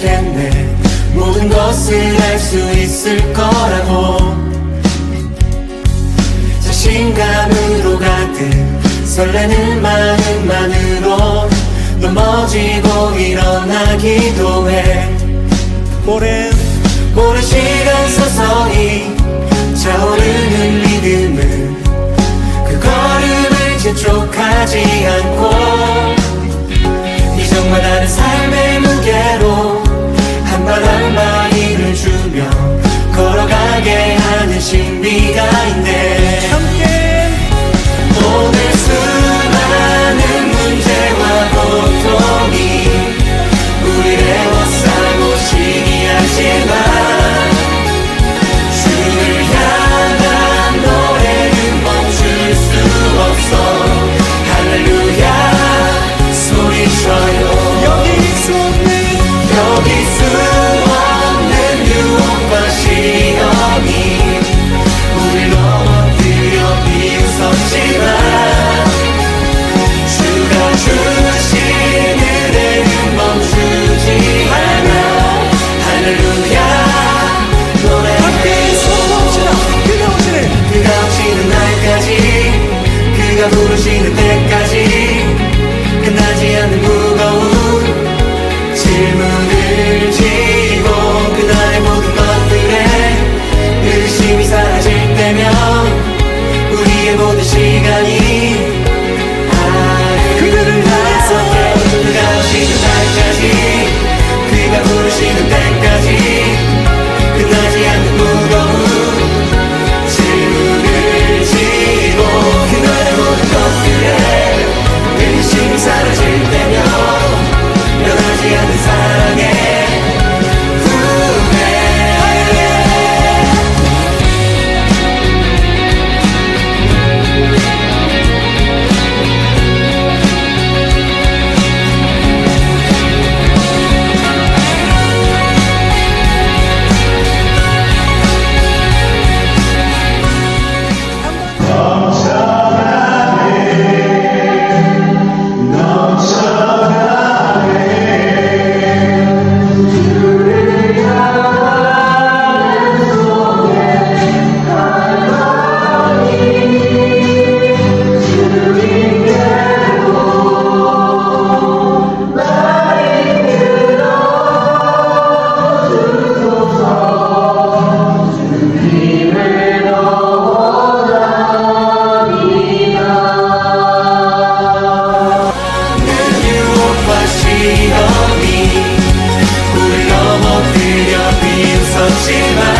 있겠네. 모든 것을 알 수 있을 거라고. 자신감으로 가득 설레는 마음만으로 넘어지고 일어나기도 해. 오랜 오랜 시간 속 신비가 있네 때까지 그가 부르시는 때까지 이름이 우리 넘어뜨려 빈 섰지만